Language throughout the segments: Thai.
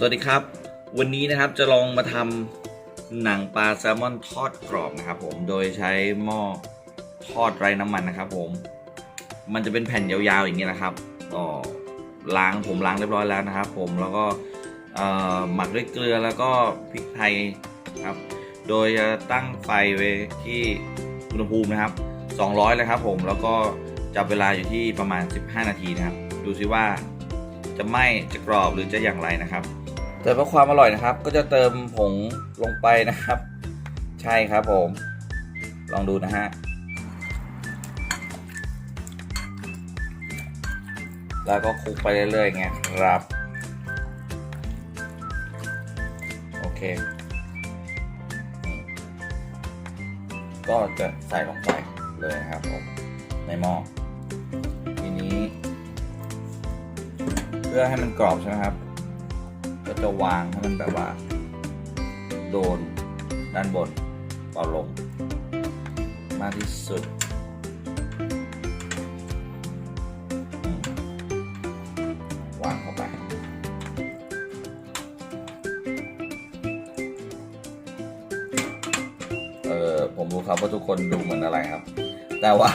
สวัสดีครับ วันนี้นะครับจะลองมาทำหนังปลาแซลมอนทอดกรอบนะครับผมโดยใช้หม้อทอดไร้น้ำมันนะครับผม มันจะเป็นแผ่นยาวๆอย่างนี้นะครับก็ล้างผมล้างเรียบร้อยแล้วนะครับผมแล้วก็หมักด้วยเกลือแล้วก็พริกไทยครับ โดยจะตั้งไฟไว้ที่อุณหภูมินะครับ 200เลยครับผมแล้วก็จับเวลาอยู่ที่ประมาณ 15 นาทีนะครับ ดูซิว่าจะไหม้จะกรอบหรือจะอย่างไรนะครับ แต่เพื่อความอร่อยนะครับ ก็จะเติมผงลงไปนะครับ ใช่ครับผม ลองดูนะฮะแล้วก็คลุกไปเรื่อยๆไงครับ โอเค ก็จะใส่ลงไปเลยนะครับผม ในหม้อทีนี้ เพื่อให้มันกรอบใช่ไหมครับ จะวางให้มันแบบว่า โดนด้านบนต่อลง มากที่สุดวางเข้าไป เออผมรู้ครับว่าทุกคนดูเหมือนอะไรครับ แต่ว่า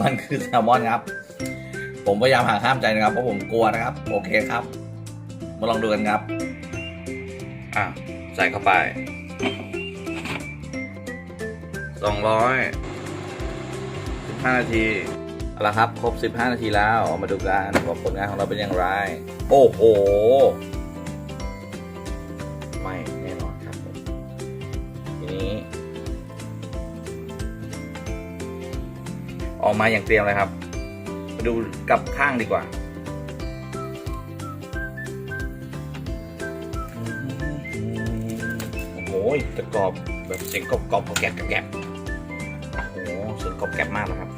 มันคือแซลมอนครับ ผมพยายามห่างห้ามใจนะครับ เพราะผมกลัวนะครับ โอเคครับ มาลองดูกันครับ อะ ใส่เข้าไปสองร้อยสิบห้านาทีเอาละครับ ครบสิบห้านาทีแล้วเอามาดูกันว่าผลงานของเราเป็นอย่างไร โอ้โห ไม่แน่นอนครับทีนี้ ออกมาอย่างเตรียมเลยครับ มาดูกับข้างดีกว่า โอ้โหจะกรอบแบบเสียงกรอบกรอบๆแกรบแกรบโอ้โหเสียงกรอบแกรบมากนะครับ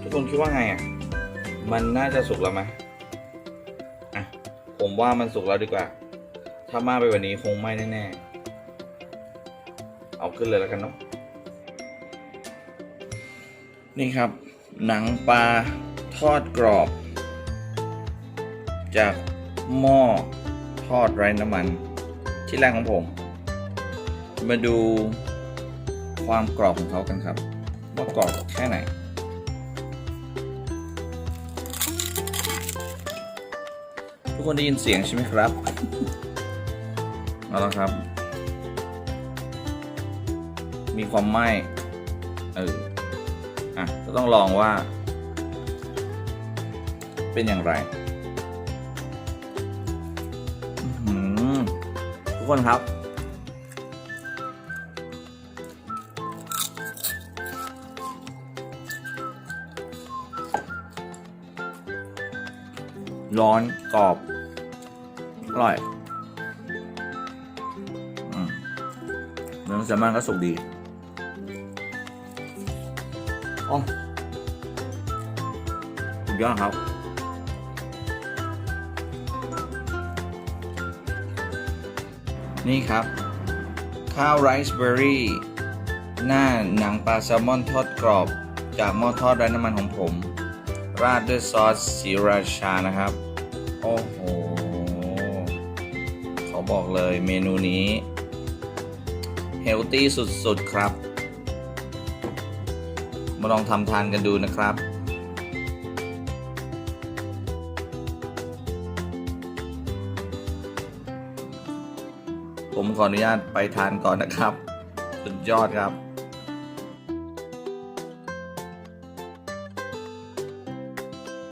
ทุกคนคิดว่าไงอะมันน่าจะสุกแล้วไหมอะผมว่ามันสุกแล้วดีกว่า ถ้ามากไปกว่านี้คงไม่แน่ๆเอาขึ้นเลยแล้วกันเนาะนี่ครับ หนังปลาทอดกรอบ จากหม้อทอดไร้น้ำมัน ที่แรกของผม มาดูความกรอบของเขากันครับ ว่ากรอบแค่ไหน ทุกคนได้ยินเสียงใช่ไหมครับเอาละครับ มีความไหม้เอออะจะต้องลองว่า เป็นอย่างไร กคนครับ ร้อนกรอบ อร่อยเนื้อแซลมอนก็สุกดีอ๋อสุดยอดครับ นี่ครับ ข้าวไรซ์เบอร์รี่ หน้าหนังปลาแซลมอนทอดกรอบ จากหม้อทอดไร้น้ำมันของผม ราดด้วยซอสสีราชานะครับ โอ้โห ขอบอกเลยเมนูนี้ เฮลตี้สุดๆครับ มาลองทำทานกันดูนะครับ ผมขออนุญาตไปทานก่อนนะครับ สุดยอดครับ